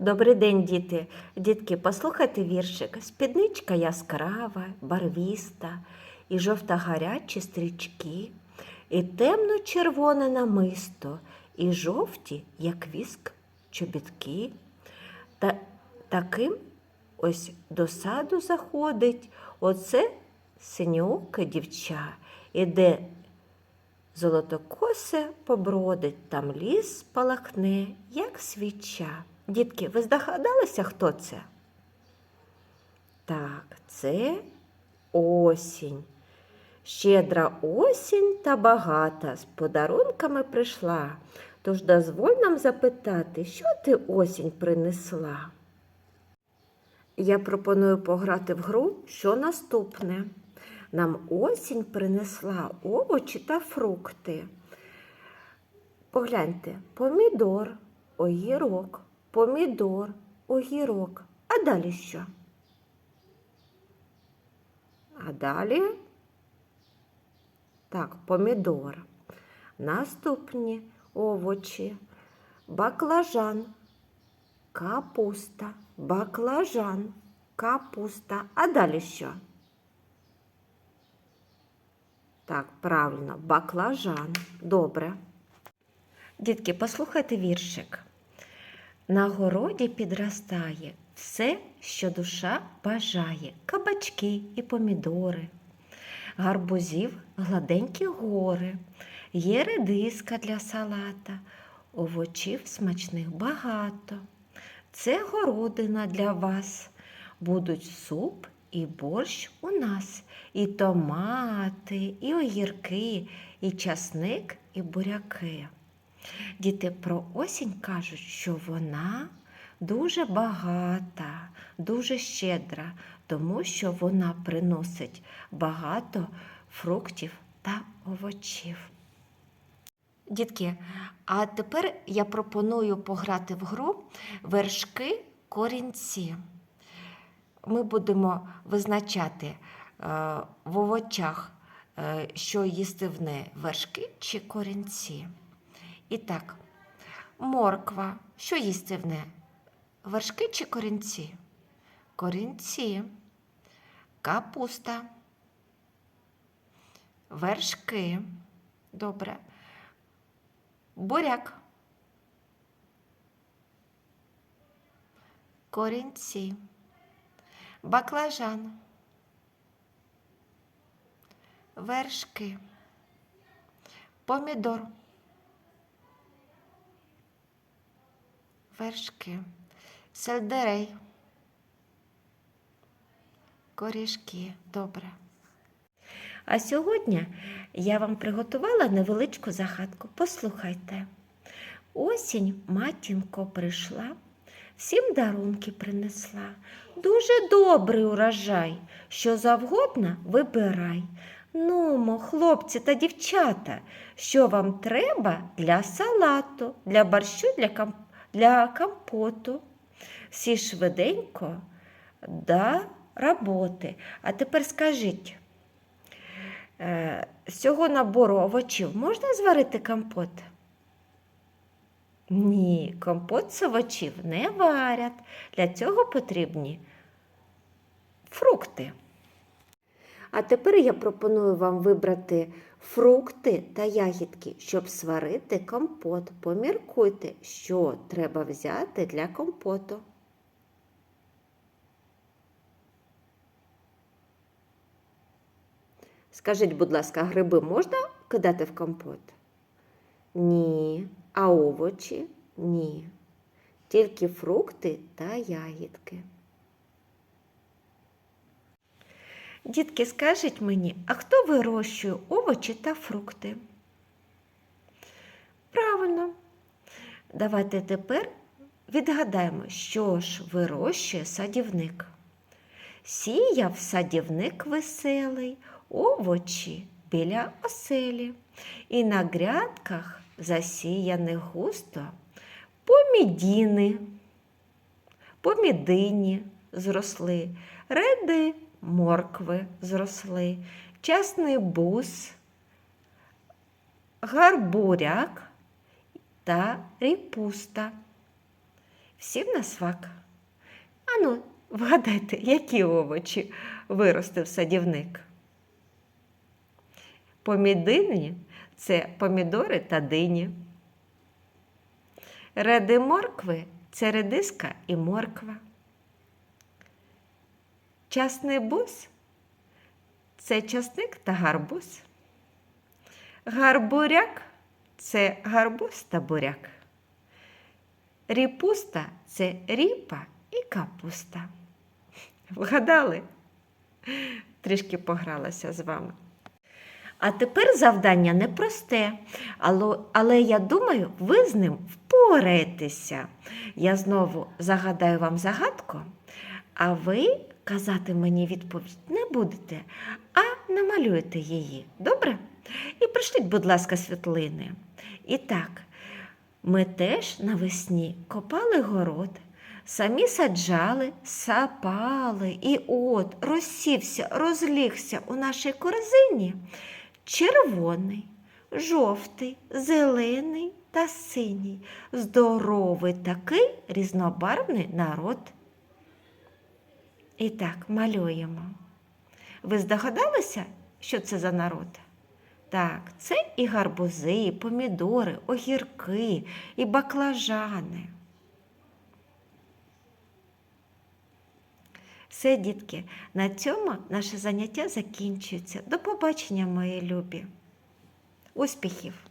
Добрий день, діти. Дітки, послухайте віршик. Спідничка яскрава, барвіста, і жовто-гарячі стрічки, і темно-червоне намисто, і жовті, як віск, чобітки. Та таким ось до саду заходить оце синьоке дівча, іде Золотокосе побродить, там ліс спалахне, як свіча. Дітки, ви здогадалися, хто це? Так, це осінь. Щедра осінь та багата з подарунками прийшла. Тож дозволь нам запитати, що ти осінь принесла? Я пропоную пограти в гру, що наступне. Нам осінь принесла овочі та фрукти. Погляньте, помідор, огірок, помідор, огірок. А далі що? А далі? Так, помідор. Наступні овочі. Баклажан, капуста, баклажан, капуста. А далі що? Так, правильно, баклажан. Добре. Дітки, послухайте віршик. На городі підростає все, що душа бажає. Кабачки і помідори, гарбузів гладенькі гори, є редиска для салата, овочів смачних багато. Це городина для вас. Будуть суп і борщ у нас, і томати, і огірки, і часник, і буряки. Діти про осінь кажуть, що вона дуже багата, дуже щедра, тому що вона приносить багато фруктів та овочів. Дітки, а тепер я пропоную пограти в гру вершки корінці. Ми будемо визначати е, в овочах, е, що їстивне вершки чи корінці. І так, морква, що їстивне? Вершки чи корінці? Корінці, капуста, вершки. Добре. Буряк. Корінці. Баклажан. Вершки. Помідор. Вершки. Сельдерей. Корішки. Добре. А сьогодні я вам приготувала невеличку загадку. Послухайте. Осінь матінко прийшла, всім дарунки принесла. Дуже добрий урожай, що завгодно вибирай. Нумо, хлопці та дівчата, що вам треба для салату, для борщу, для, кам... для компоту. Всі швиденько до роботи. А тепер скажіть, е, з цього набору овочів можна зварити компот? Ні, компот з овочів не варять. Для цього потрібні фрукти. А тепер я пропоную вам вибрати фрукти та ягідки, щоб сварити компот. Поміркуйте, що треба взяти для компоту. Скажіть, будь ласка, гриби можна кидати в компот? Ні. А овочі? Ні. Тільки фрукти та ягідки. Дітки, скажіть мені, а хто вирощує овочі та фрукти? Правильно. Давайте тепер відгадаємо, що ж вирощує садівник. Сіяв садівник веселий, овочі біля оселі, і на грядках засіяних густо помідіни, помідині зросли, реди моркви зросли, часний бус, гарбуряк та ріпуста. всім на смак. Ану, вгадайте, які овочі виростив садівник. Помідині це помідори та дині. Реди моркви це редиска і морква. Часний бус це часник та гарбуз. Гарбуряк це гарбуз та буряк. Ріпуста це ріпа і капуста. Вгадали? Трішки погралася з вами. А тепер завдання непросте, але, але я думаю, ви з ним впораєтеся. Я знову загадаю вам загадку, а ви казати мені відповідь не будете, а намалюєте її. Добре? І пришліть, будь ласка, світлини. І так, ми теж навесні копали город, самі саджали, сапали, і от розсівся, розлігся у нашій корзині червоний, жовтий, зелений та синій. Здоровий такий різнобарвний народ. І так, малюємо. Ви здогадалися, що це за народ? Так, це і гарбузи, і помідори, огірки, і баклажани. Все, дітки, на цьому наше заняття закінчується. До побачення, мої любі. Успіхів!